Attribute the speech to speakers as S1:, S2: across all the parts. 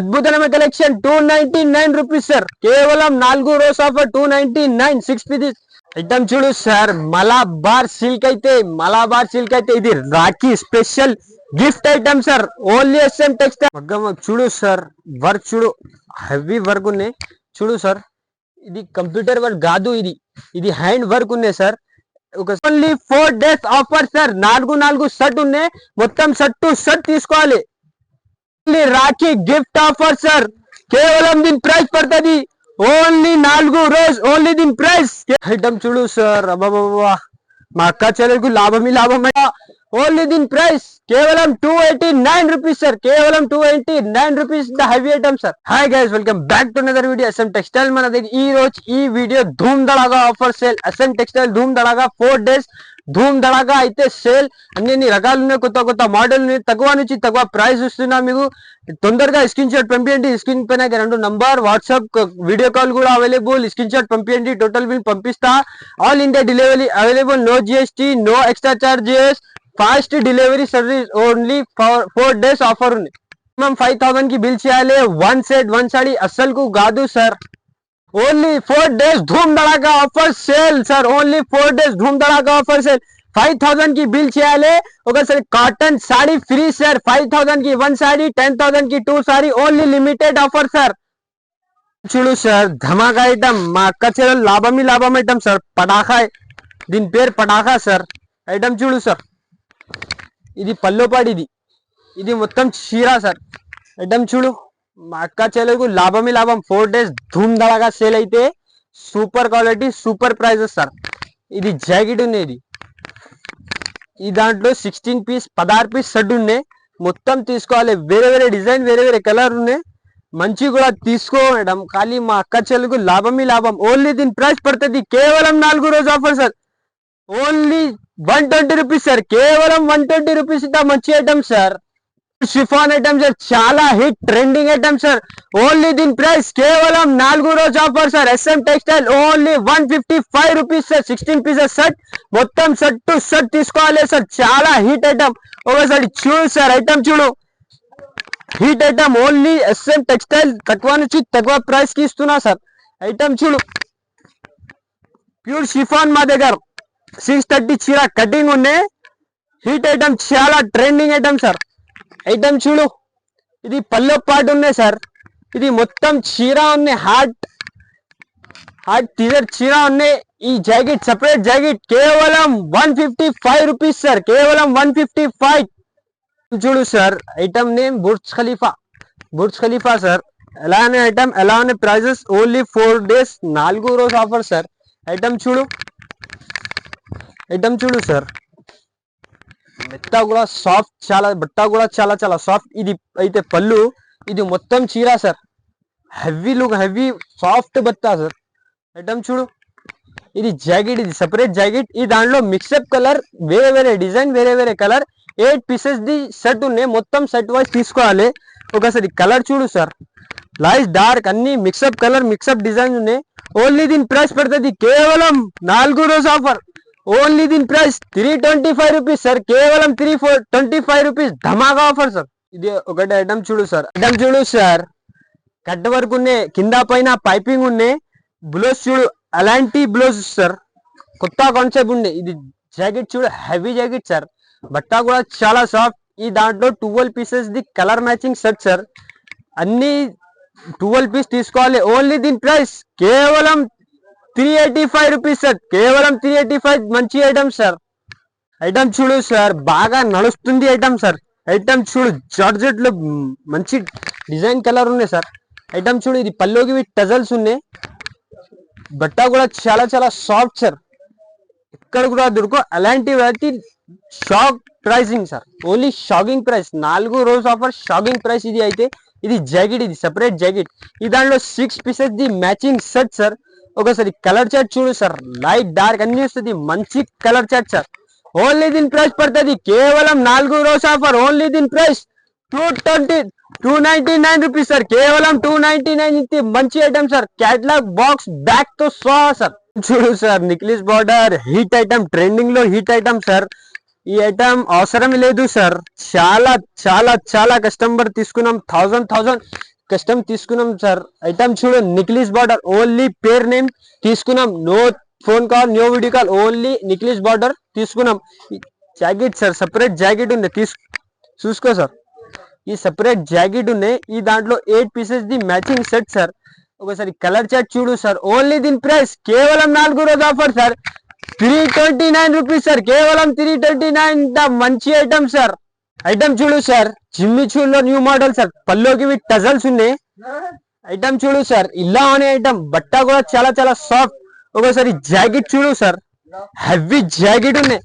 S1: అద్భుతమైన collection two ninety nine rupees sir కేవలం నాలుగు రోజు offer two ninety nine six pieces item చూడు సార్ మలాబార్ సిల్క్ అయితే మలాబార్ సిల్క్ అయితే ఇది Rakhi special gift item sir only SM textile చూడు సార్ వర్క్ చూడు. హెవీ వర్క్ ఉన్నాయి. చూడు సార్ ఇది కంప్యూటర్ వర్క్ కాదు ఇది. ఇది హ్యాండ్ వర్క్ ఉన్నాయి సార్ ఒక only four days offer sir నాలుగు నాలుగు షర్ట్ ఉన్నాయి. మొత్తం షర్ట్ టు షర్ట్ తీసుకోవాలి. Rakhi gift offer sir. కేవలం దీని ప్రైస్ పడుతుంది. ఓన్లీ నాలుగు రోజు ఓన్లీ దీని ప్రైస్. ఐటమ్ చూడు సార్. అబ్బాబా మా అక్క చెల్లెలకు లాభమే లాభం ఓన్లీ దీని ప్రైస్. కేవలం two eighty nine rupees sir. కేవలం two eighty nine rupees the heavy item sir. Hi guys welcome back to another video SM textile మన దగ్గర ఈ రోజు ఈ వీడియో ధూమ్ దడాగా ఆఫర్ సేల్ ఎస్ఎం టెక్స్టైల్ ధూమ్ దడాగా ఫోర్ డేస్ ధూమ్ దడాగా అయితే sale అన్ని రకాలు ఉన్నాయి కొత్త కొత్త మోడల్ ఉన్నాయి తక్కువ నుంచి తక్కువ ప్రైస్ ఇస్తున్నా మీకు. తొందరగా స్క్రీన్ షాట్ పంపించండి స్క్రీన్ పైన రెండు నంబర్ వాట్సాప్ వీడియో కాల్ కూడా అవైలబుల్. స్క్రీన్ షాట్ పంపించండి టోటల్ బిల్ పంపిస్తా. All India delivery available no GST no extra charges. Fast delivery service only four days offer ఉంది. మినిమం ఫైవ్ థౌసండ్కి బిల్ చేయాలి. One set one sari అస్సలు కాదు sir. Only four days ధూమ్ దడాకా offer sale sir only four days ధూమ్ దడాకా offer sale five థౌసండ్కి bill చేయాలి ఒకసారి cotton sari free sir five థౌసండ్కి one sari ten థౌసండ్కి two sari only limited offer sir చూడు sir ధమాకా item మా అక్క చెల్లెలు లాభమే లాభం ఐటమ్ సార్ పటాఖా దీని పేరు పటాఖా సార్ ఐటమ్ చూడు సార్ ఇది పల్లోపాడి ఇది ఇది మొత్తం చీరా సార్ ఐటమ్ చూడు అక్క చెలుగు లాభమే లాభం. ఫోర్ డేస్ ధూమ్ ధడాగా సేల్ అయితే super quality super prices sir ఇది జాకెట్ ఉంది ఇది ఈ దాంట్లో సిక్స్టీన్ పీస్ పదహారు పీస్ షర్ట్ ఉన్నాయి. మొత్తం తీసుకోవాలి. వేరే వేరే డిజైన్ వేరే వేరే కలర్ ఉన్నాయి. మంచి కూడా తీసుకో మేడం. ఖాళీ మా అక్క చెల్లుకు లాభమే లాభం. ఓన్లీ దీని ప్రైస్ పడుతుంది. కేవలం నాలుగు రోజు offer sir only one twenty rupees sir కేవలం వన్ ట్వంటీ రూపీస్ ఇంత మంచి item sir chiffon item sir చాలా hit trending item sir. Only దీని ప్రైస్ కేవలం నాలుగు రోజు offer sir. SM textile only one fifty five rupees sir. Sixteen pieces shirt మొత్తం shirt to shirt తీసుకోవాలి సార్. చాలా హిట్ ఐటమ్. ఒకసారి చూడు సార్ ఐటమ్ చూడు. Hit item only SM textile తక్కువ నుంచి తక్కువ ప్రైస్కి ఇస్తున్నా సార్. ఐటమ్ చూడు. ప్యూర్ షిఫాన్ మా దగ్గర. సిక్స్ థర్టీ చీర కటింగ్ ఉన్నాయి. హీట్ ఐటమ్ చాలా ట్రెండింగ్ ఐటమ్ సార్. ఐటమ్ చూడు. ఇది పల్లె పాటు ఉన్నాయి సార్. ఇది మొత్తం చీర ఉన్నాయి హార్ట్ హార్ట్ టీజర్ చీర ఉన్నాయి ఈ జాకెట్ సపరేట్ జాకెట్. కేవలం one fifty five rupees sir. కేవలం వన్ ఫిఫ్టీ ఫైవ్. చూడు sir item name Burj Khalifa. Burj Khalifa sir. ఎలానే item ఎలానే ప్రైజెస్ ఓన్లీ ఫోర్ డేస్ నాలుగు రోజు ఆఫర్ సార్. ఐటమ్ చూడు. ఐటమ్ చూడు సార్. మెత్త కూడా సాఫ్ట్ చాలా బట్ట కూడా చాలా చాలా సాఫ్ట్ ఇది అయితే పళ్ళు ఇది మొత్తం చీరా sir. Heavy look heavy soft బత్తా sir. Item చూడు ఇది జాకెట్ ఇది సపరేట్ జాకెట్ ఈ దాంట్లో మిక్సప్ కలర్ వేరే వేరే డిజైన్ వేరే వేరే colour eight pieces the set ఉన్నాయి. మొత్తం సెట్ వైజ్ తీసుకోవాలి. ఒకసారి కలర్ చూడు సార్. లైట్ డార్క్ అన్ని mix up colour mix up design ఉన్నాయి. ఓన్లీ దీని ప్రైస్ పడుతుంది కేవలం నాలుగు రోజు ఆఫర్ ఓన్లీ దీని price three twenty five rupees sir కేవలం three four twenty five rupees ధమాగా offer sir ఇది ఒకటి ఐటమ్ చూడు సార్ ఐటమ్ చూడు సార్ కట్ట వరకు ఉన్నాయి. కింద పైన పైపింగ్ ఉన్నాయి. బ్లౌజ్ చూడు. అలాంటి బ్లౌజ్ సార్ కొత్త కాన్సెప్ట్ ఉంది. ఇది జాకెట్ చూడు. హెవీ జాకెట్ సార్ బట్ట కూడా చాలా సాఫ్ట్ ఈ దాంట్లో twelve pieces the colour matching set sir అన్ని ట్వెల్వ్ పీస్ తీసుకోవాలి. ఓన్లీ దీని ప్రైస్ కేవలం three eighty five rupees sir కేవలం త్రీ ఎయిటీ ఫైవ్ మంచి ఐటమ్ సార్ ఐటమ్ చూడు సార్ బాగా నడుస్తుంది ఐటమ్ సార్ ఐటమ్ చూడు జార్జెట్లు మంచి డిజైన్ కలర్ ఉన్నాయి సార్ ఐటమ్ చూడు ఇది పల్లోకి టజల్స్ ఉన్నాయి. బట్ట కూడా చాలా చాలా సాఫ్ట్ సార్ ఎక్కడ కూడా దొరుకు అలాంటి వాటి shock pricing sir only shocking price నాలుగు రోజు ఆఫర్ షాకింగ్ ప్రైస్ ఇది అయితే ఇది జాకెట్ ఇది సెపరేట్ జాకెట్ ఈ దాంట్లో six pieces the matching set sir ఒకసారి కలర్ చార్ట్ చూడు సార్. లైట్ డార్క్ అన్ని వస్తుంది. మంచి కలర్ చార్ట్ సార్. ఓన్లీ దీని ప్రైస్ పడుతుంది. కేవలం నాలుగు రోజు ఆఫర్. ఓన్లీ దీని price two twenty two ninety nine rupees sir. కేవలం టూ నైన్టీ నైన్ ఇది మంచి ఐటమ్ సార్. క్యాట్లాగ్ బాక్స్ బ్యాక్తో సో సార్. చూడు sir necklace border hit item ట్రెండింగ్లో హీట్ ఐటమ్ సార్. ఈ ఐటమ్ అవసరం లేదు సార్. చాలా చాలా చాలా కస్టమర్ తీసుకున్నాం. థౌజండ్ థౌజండ్ కస్టమ్ తీసుకున్నాం సార్ ఐటమ్ చూడు నిక్లిస్ బార్డర్ ఓన్లీ పేర్ నేమ్ తీసుకున్నాం. No phone call no video call only necklace border తీసుకున్నాం. జాకెట్ సార్ సపరేట్ జాకెట్ ఉంది. తీసు చూసుకో సార్ ఈ సపరేట్ జాకెట్ ఉన్నాయి. ఈ దాంట్లో eight pieces the matching set sir ఒకసారి కలర్ చార్ట్ చూడు సార్ ఓన్లీ దీని ప్రైస్ కేవలం నాలుగు రోజు offer sir three twenty nine rupees sir కేవలం త్రీ ట్వంటీ నైన్ మంచి ఐటమ్ సార్ ఐటమ్ చూడు సార్ జిమ్మి చూడులో న్యూ మోడల్ సార్ పల్లోకి విత్ టజల్స్ ఉన్నాయి. ఐటమ్ చూడు సార్ ఇలా అనే ఐటమ్ బట్ట కూడా చాలా చాలా సాఫ్ట్ ఒకసారి జాకెట్ చూడు సార్ హెవీ జాకెట్ ఉన్నాయి.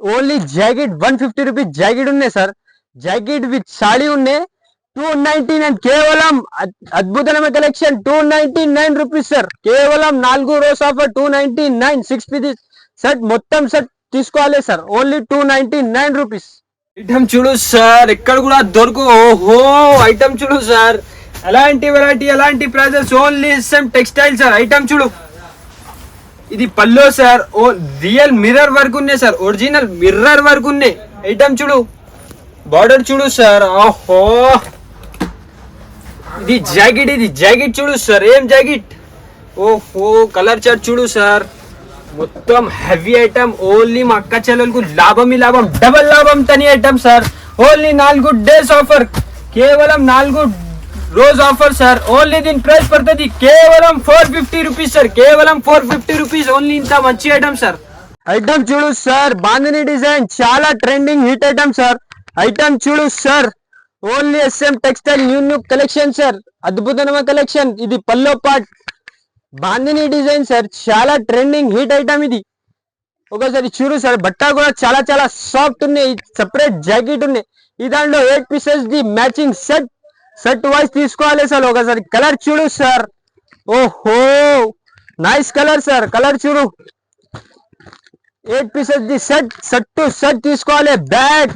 S1: Only jacket one fifty rupees jacket ఉన్నాయి సార్ జాకెట్ విత్ సాడీ ఉన్నాయి. టూ నైన్టీ నైన్ కేవలం అద్భుతమైన collection two ninety nine rupees sir కేవలం నాలుగు రోజు offer two ninety nine six pieces set మొత్తం సెట్ తీసుకోవాలి sir only two ninety nine rupees item చూడు సార్ ఎక్కడ కూడా దొరకు ఓహో ఐటమ్ చూడు సార్ ఎలాంటి వెరైటీ ఎలాంటి prices only same textile sir item చూడు. ఇది పల్లో సార్ ఓ రియల్ మిర్రర్ వర్క్ ఉన్నాయి సార్ ఒరిజినల్ మిర్రర్ వర్క్ ఉన్నాయి. ఐటమ్ చూడు. బార్డర్ చూడు సార్ ఓహో. ఇది జాకెట్ ఇది జాకెట్ చూడు సార్ ఏం జాకెట్ ఓహో కలర్ చార్ట్ చూడు సార్ మొత్తం హెవీ ఐటమ్ ఓన్లీ మా అక్క చెల్లెలకు లాభం లాభం డబల్ లాభం తని ఐటమ్ సార్ ఓన్లీ నాలుగు డేస్ ఆఫర్ కేవలం నాలుగు రోజ్ ఆఫర్ సార్ ఓన్లీ దీని ప్రైస్ పడుతుంది కేవలం ఫోర్ ఫిఫ్టీ రూపీస్ సార్ కేవలం ఫోర్ ఫిఫ్టీ రూపీస్ ఓన్లీ ఇంత మంచి ఐటమ్ సార్ ఐటమ్ చూడు సార్ బాందిని డిజైన్ చాలా trending hit item sir item చూడు sir only SM textile new new collection sir అద్భుతమైన కలెక్షన్ ఇది పల్లో పాట్. బాందిని డిజైన్ సార్ చాలా ట్రెండింగ్ హిట్ ఐటమ్ ఇది. ఒకసారి చూడు సార్ బట్ట కూడా చాలా చాలా సాఫ్ట్ ఉన్నాయి. సపరేట్ జాకెట్ ఉన్నాయి. ఈ దాంట్లో eight pieces the matching set set wise తీసుకోవాలి సార్ ఒకసారి కలర్ చూడు సార్ ఓహో! నైస్ కలర్ సార్ కలర్ చూడు. Eight pieces the set set to set తీసుకోవాలి. బ్యాగ్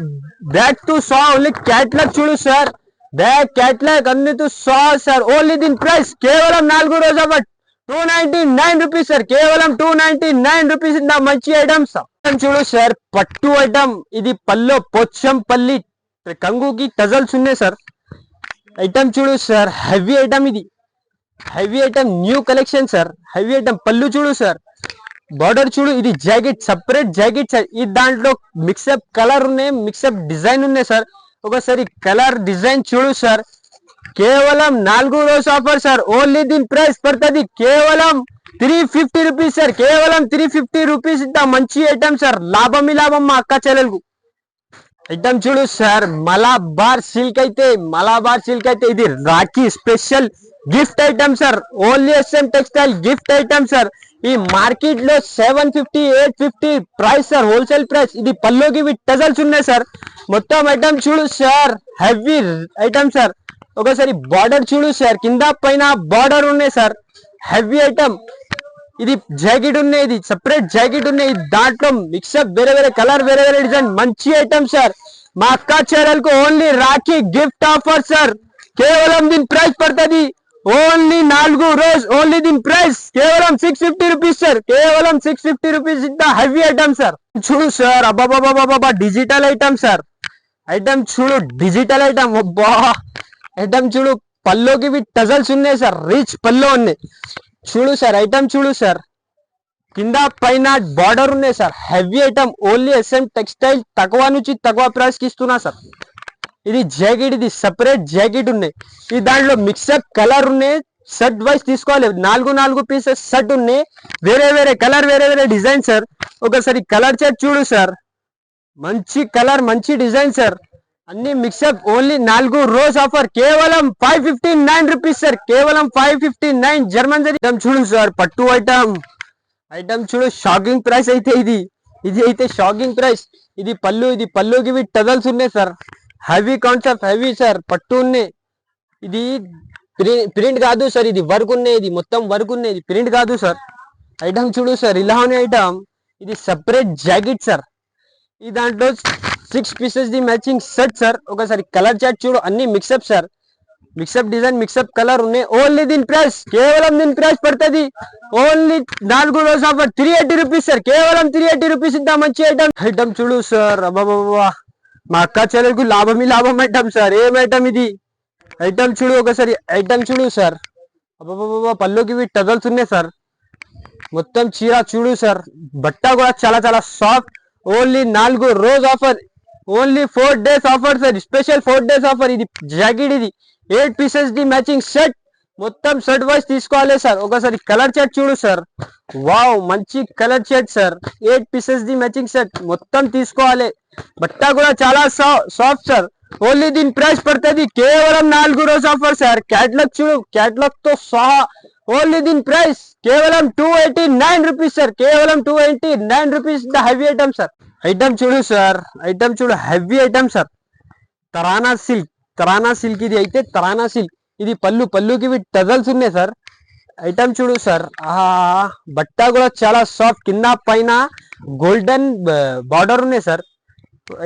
S1: బ్యాగ్ టు సా ఓన్లీ క్యాట్లాగ్ చూడు సార్ బ్యాగ్ క్యాట్లాగ్ అన్ని టు సా సార్ ఓన్లీ దీని ప్రైస్ కేవలం నాలుగు రోజు అవ్వట్ two ninety nine rupees sir కేవలం టూ నైన్టీ నైన్ రూపీస్ ఇంత మంచి ఐటమ్స్ చూడు సార్ పట్టు ఐటమ్ ఇది పల్లో పొచ్చంపల్లి కంగుకి టజల్స్ ఉన్నాయి సార్ ఐటమ్ చూడు సార్ హెవీ ఐటమ్ ఇది. Heavy item new collection sir heavy item పళ్ళు చూడు సార్ బార్డర్ చూడు ఇది జాకెట్ సపరేట్ జాకెట్ సార్ ఈ దాంట్లో మిక్సప్ కలర్ ఉన్నాయి మిక్సప్ డిజైన్ ఉన్నాయి సార్ ఒకసారి కలర్ డిజైన్ చూడు సార్ కేవలం నాలుగు రోజు ఆఫర్ సార్. ఓన్లీ దీని ప్రైస్ పడుతుంది కేవలం త్రీ ఫిఫ్టీ రూపీస్ సార్. కేవలం త్రీ ఫిఫ్టీ రూపీస్ ఇంత మంచి ఐటమ్ సార్. లాభం లాభం మా అక్క చెల్లెలకు. ఐటమ్ చూడు సార్. మలాబార్ సిల్క్ అయితే మలాబార్ సిల్క్ అయితే ఇది Rakhi special gift item sir. Only SM textile gift item sir. ఈ మార్కెట్లో seven fifty eight fifty price sir. Wholesale price ఇది పల్లోకి ఇవి టజల్స్ ఉన్నాయి సార్. మొత్తం ఐటమ్ చూడు సార్. Heavy item sir. ఒకసారి బార్డర్ చూడు సార్. కింద పైన బార్డర్ ఉన్నాయి సార్. Heavy item. ఇది జాకెట్ ఉన్నాయి. ఇది సపరేట్ జాకెట్ ఉన్నాయి. ఇది దాంట్లో మిక్సప్ వేరే వేరే కలర్ వేరే వేరే డిజైన్ మంచి ఐటమ్ సార్. మా అక్క చీరలకు only Rakhi gift offer sir. కేవలం దీని ప్రైస్ పడుతుంది. ఓన్లీ నాలుగు రోజ్ ఓన్లీ దీని ప్రైస్ కేవలం సిక్స్ ఫిఫ్టీ రూపీస్ సార్. కేవలం సిక్స్ ఫిఫ్టీ రూపీస్ ఇంత హెవీ ఐటమ్ సార్. చూడు సార్. అబ్బాబాబాబా డిజిటల్ ఐటమ్ సార్. ఐటమ్ చూడు డిజిటల్ ఐటమ్ అబ్బా! ఐటమ్ చూడు పల్లోకి ఇవి టజల్స్ ఉన్నాయి సార్ రిచ్ పల్లో ఉన్నాయి. చూడు సార్ ఐటమ్ చూడు సార్. కింద పైన బార్డర్ ఉన్నాయి sir. Heavy item only SM textile తక్కువ నుంచి తక్కువ ప్రైస్కి ఇస్తున్నా సార్. ఇది జాకెట్ ఇది సపరేట్ జాకెట్ ఉన్నాయి. ఈ దాంట్లో మిక్సప్ కలర్ ఉన్నాయి. సెట్ వైస్ తీసుకోవాలి. నాలుగు నాలుగు పీసెస్ సెట్ ఉన్నాయి. వేరే వేరే కలర్ వేరే వేరే డిజైన్ సార్. ఒకసారి కలర్ చార్ట్ చూడు సార్. మంచి కలర్ మంచి డిజైన్ సార్. అన్ని మిక్సప్ ఓన్లీ నాలుగు రోజ్ ఆఫర్ కేవలం five fifty nine rupees sir కేవలం five fifty nine German item చూడు సార్ పట్టు ఐటమ్ ఐటమ్ చూడు షాకింగ్ ప్రైస్ అయితే ఇది. ఇది అయితే షాకింగ్ ప్రైస్ ఇది పళ్ళు ఇది పళ్ళుకి ఇవి టజల్స్ ఉన్నాయి sir heavy concept heavy sir పట్టు ఉన్నాయి. ఇది ప్రింట్ కాదు సార్ ఇది వర్క్ ఉన్నాయి ఇది మొత్తం వర్క్ ఉన్నాయి. ఇది ప్రింట్ కాదు సార్ ఐటమ్ చూడు సార్ ఇలా ఉన్న ఐటమ్ ఇది సపరేట్ జాకెట్ సార్ ఈ దాంట్లో six pieces the matching set sir ఒకసారి కలర్ చార్ట్ చూడు. అన్ని mix up sir mix up design mix up colour ఉన్నాయి. ఓన్లీ దీని ప్రైస్ కేవలం దీని ప్రైస్ పడుతుంది. ఓన్లీ నాలుగు రోజు offer. Three eighty rupees sir కేవలం త్రీ ఎయిటీ రూపీస్ ఇంత మంచి ఐటమ్ ఐటమ్ చూడు సార్ అబ్బాబా మా అక్క చెల్లెలకు లాభమే లాభం ఐటమ్ సార్ ఏం ఐటమ్ ఇది? ఐటమ్ చూడు ఒకసారి ఐటమ్ చూడు సార్ అబ్బాబా పళ్ళుకి ఇవి టజల్స్ ఉన్నాయి సార్ మొత్తం చీర చూడు సార్ బట్ట కూడా చాలా చాలా సాఫ్ట్ ఓన్లీ నాలుగు రోజు offer. Only four days offer sir special four days offer ఇది జాకెట్ ఇది. Eight pieces the matching set మొత్తం షర్ట్ వైజ్ తీసుకోవాలి సార్ ఒకసారి కలర్ షర్ట్ చూడు సార్ వావ్ మంచి colour shirt sir eight pieces the matching set మొత్తం తీసుకోవాలి. బట్ట కూడా చాలా సాఫ్ట్ సార్ ఓన్లీ దీని ప్రైస్ పడుతుంది. కేవలం నాలుగు రోజు ఆఫర్ సార్ క్యాట్లాగ్ చూడు. క్యాట్లాగ్తో సహా ఓన్లీ దీని ప్రైస్ కేవలం two eighty nine rupees sir కేవలం two eighty nine rupees the heavy item sir item చూడు సార్ ఐటమ్ చూడు. Heavy item sir Tarana silk Tarana silk ఇది అయితే తరానా సిల్క్ ఇది పళ్ళు. పళ్ళుకి ఇవి టజల్స్ ఉన్నాయి సార్ ఐటమ్ చూడు సార్ ఆహా. బట్ట కూడా చాలా సాఫ్ట్ కింద పైన గోల్డెన్ బార్డర్ ఉన్నాయి సార్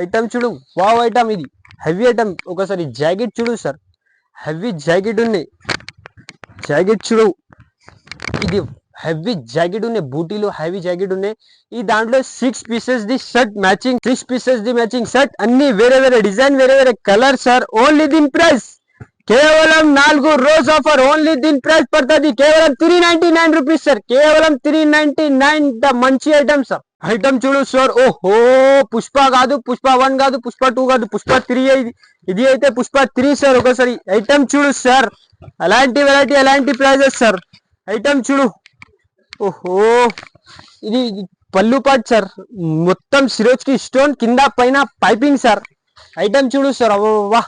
S1: ఐటమ్ చూడు. వావ్ ఐటమ్ ఇది. హెవీ ఐటమ్ ఒకసారి జాకెట్ చూడు సార్ హెవీ జాకెట్ ఉన్నాయి జాకెట్ చూడు. ఇది హెవీ జాకెట్ ఉన్నాయి బూటీలు హెవీ జాకెట్ ఉన్నాయి ఈ దాంట్లో six pieces the shirt matching six pieces the matching shirt అన్ని వేరే వేరే డిజైన్ వేరే వేరే కలర్ సార్ ఓన్లీ దీని ప్రైస్ కేవలం నాలుగు రోజ్ ఆఫర్ ఓన్లీ దీని ప్రైస్ పడుతుంది కేవలం three ninety nine rupees sir కేవలం త్రీ నైన్టీ నైన్ ద మంచి ఐటమ్ సార్ ఐటమ్ చూడు సార్ ఓహో పుష్ప కాదు పుష్ప వన్ కాదు పుష్ప టూ కాదు పుష్ప త్రీ ఇది ఇది అయితే పుష్ప త్రీ సార్ ఒకసారి ఐటమ్ చూడు సార్ అలాంటి వెరైటీ అలాంటి ప్రైజెస్ సార్ ఐటమ్ చూడు ఓహో ఇది ఇది పళ్ళు పాట్ సార్. మొత్తం సిరోజ్కి స్టోన్ కింద పైన పైపింగ్ సార్. ఐటమ్ చూడు సార్ అవ్వా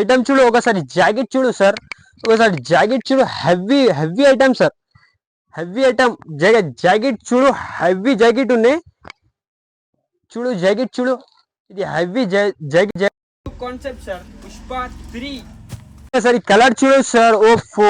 S1: ఐటమ్ చూడు ఒకసారి జాకెట్ చూడు సార్. ఒకసారి జాకెట్ చూడు heavy heavy item sir. Heavy item jacket jacket చూడు హెవీ జాకెట్ ఉన్నాయి చూడు జాకెట్ చూడు. ఇది heavy jacket
S2: concept sir Pushpa three
S1: sir colour చూడు సార్. ఓఫో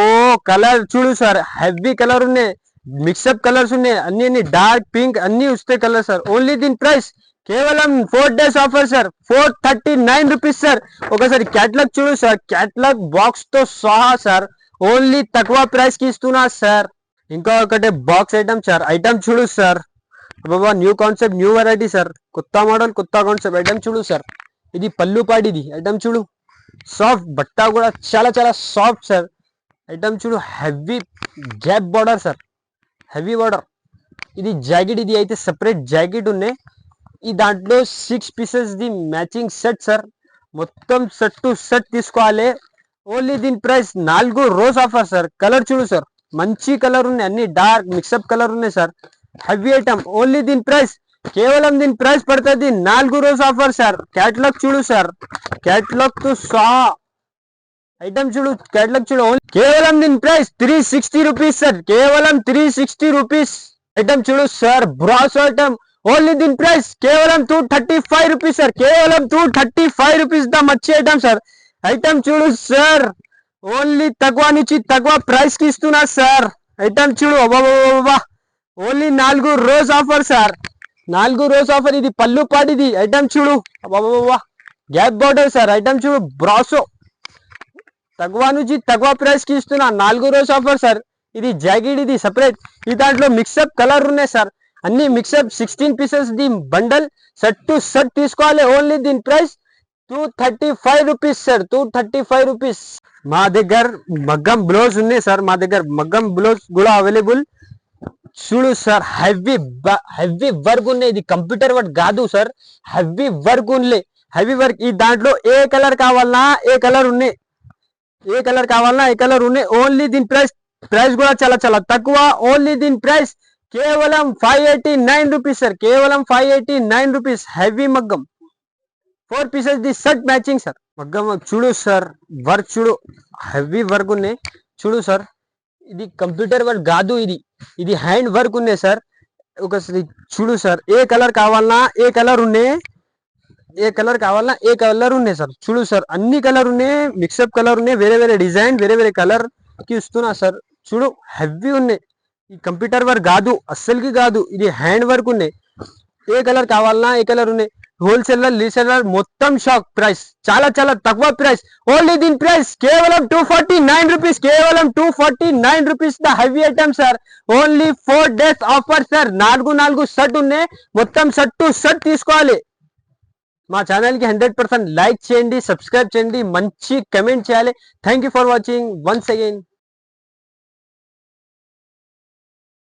S1: కలర్ చూడు సార్. హెవీ కలర్ ఉన్నాయి మిక్సప్ కలర్స్ ఉన్నాయి. అన్ని అన్ని డార్క్ పింక్ అన్ని వస్తాయి కలర్ సార్ ఓన్లీ దీని ప్రైస్ కేవలం four days offer sir four thirty nine rupees sir ఒకసారి క్యాట్లాగ్ చూడు సార్ క్యాట్లాగ్ బాక్స్తో సహా సార్ ఓన్లీ తక్కువ ప్రైస్కి ఇస్తున్నా సార్ ఇంకా ఒకటి బాక్స్ ఐటమ్ సార్ ఐటమ్ చూడు సార్ బాబా new concept new variety sir కొత్త మోడల్ కొత్త కాన్సెప్ట్ ఐటమ్ చూడు సార్ ఇది పళ్ళు పాడిది ఐటమ్ చూడు. సాఫ్ట్ బట్ట కూడా చాలా చాలా సాఫ్ట్ సార్ ఐటమ్ చూడు heavy gap border sir heavy border ఇది జాకెట్ ఇది అయితే సెపరేట్ జాకెట్ ఉన్నాయి ఈ దాంట్లో six pieces the matching set sir. మొత్తం సెట్ టు సెట్ తీసుకోవాలి. ఓన్లీ దీని ప్రైస్ నాలుగు రోజ్ ఆఫర్ సార్. కలర్ చూడు సార్. మంచి కలర్ ఉన్నాయి అన్ని డార్క్ మిక్సప్ కలర్ ఉన్నాయి సార్. Heavy item. ఓన్లీ దీని ప్రైస్ కేవలం దీని ప్రైస్ పడుతుంది నాలుగు రోజు ఆఫర్ సార్. క్యాటలాగ్ చూడు సార్. క్యాటలాగ్తో సహా ఐటమ్ చూడు క్యాటలాగ్ చూడు ఓన్లీ కేవలం దీని price three sixty rupees sir కేవలం త్రీ సిక్స్టీ రూపీస్ ఐటమ్ చూడు సార్ బ్రాస్ ఐటమ్ ఓన్లీ దీని ప్రైస్ కేవలం two thirty five rupees sir కేవలం two thirty five rupees the మంచి ఐటమ్ సార్ ఐటమ్ చూడు సార్ ఓన్లీ తక్కువ నుంచి తక్కువ ప్రైస్కి ఇస్తున్నా సార్ ఐటమ్ చూడు అబ్బాబా ఓన్లీ నాలుగు రోజు ఆఫర్ సార్ నాలుగు రోజు ఆఫర్ ఇది పళ్ళు పాటిది. ఐటమ్ చూడు అబ్బాబా గ్యాప్ బార్డర్ సార్ ఐటమ్ చూడు బ్రాసో తక్కువ నుంచి తక్కువ ప్రైస్కి నాలుగో నాలుగు రోజు ఆఫర్ సార్ ఇది జాకెట్ ఇది సపరేట్ ఈ దాంట్లో మిక్సప్ కలర్ ఉన్నాయి సార్ అన్ని mixup sixteen pieces the bundle set to set తీసుకోవాలి. ఓన్లీ దీని price two thirty five rupees sir two thirty five rupees మా దగ్గర మగ్గం బ్లౌజ్ ఉన్నాయి సార్ మా దగ్గర మగ్గం బ్లౌజ్ కూడా అవైలబుల్ చూడు సార్ హెవీ హెవీ వర్క్ ఉన్నాయి. ఇది కంప్యూటర్ వర్క్ కాదు సార్ హెవీ వర్క్ ఉన్నాయి హెవీ వర్క్ ఈ దాంట్లో ఏ కలర్ కావాలన్నా ఏ కలర్ ఉన్నాయి. ఏ కలర్ కావాలన్నా ఏ కలర్ ఉన్నాయి. ఓన్లీ దీని ప్రైస్ ప్రైస్ కూడా చాలా చాలా తక్కువ. ఓన్లీ దీని ప్రైస్ కేవలం five eighty nine rupees sir కేవలం five eighty nine rupees heavy మగ్గం. Four pieces the set matching sir మగ్గం చూడు సార్ వర్క్ చూడు. హెవీ వర్క్ ఉన్నాయి. చూడు సార్ ఇది కంప్యూటర్ వర్క్ కాదు ఇది. ఇది హ్యాండ్ వర్క్ ఉన్నాయి సార్ ఒకసారి చూడు సార్ ఏ కలర్ కావాలన్నా ఏ కలర్ ఉన్నాయి? ఏ కలర్ కావాలన్నా ఏ కలర్ ఉన్నాయి సార్? చూడు సార్ అన్ని కలర్ ఉన్నాయి మిక్సప్ కలర్ ఉన్నాయి వేరే వేరే డిజైన్ వేరే వేరే కలర్కి ఇస్తున్నా సార్. చూడు హెవీ ఉన్నాయి. ఈ కంప్యూటర్ వర్క్ కాదు అస్సలుకి కాదు ఇది హ్యాండ్ వర్క్ ఉన్నాయి. ఏ కలర్ కావాలన్నా ఏ కలర్ ఉన్నాయి. హోల్సేలర్ రీసేలర్ మొత్తం షాక్ ప్రైస్ చాలా చాలా తక్కువ ప్రైస్ ఓన్లీ దీని ప్రైస్ కేవలం టూ ఫార్టీ నైన్ రూపీస్ కేవలం two forty nine rupees the heavy item sir only four days offer sir నాలుగు నాలుగు షర్ట్ ఉన్నాయి. మొత్తం షర్ట్ టు షర్ట్ తీసుకోవాలి. మా ఛానల్ కి హండ్రెడ్ పర్సెంట్ లైక్ చేయండి సబ్స్క్రైబ్ చేయండి మంచి కమెంట్ చేయాలి thank you for watching once again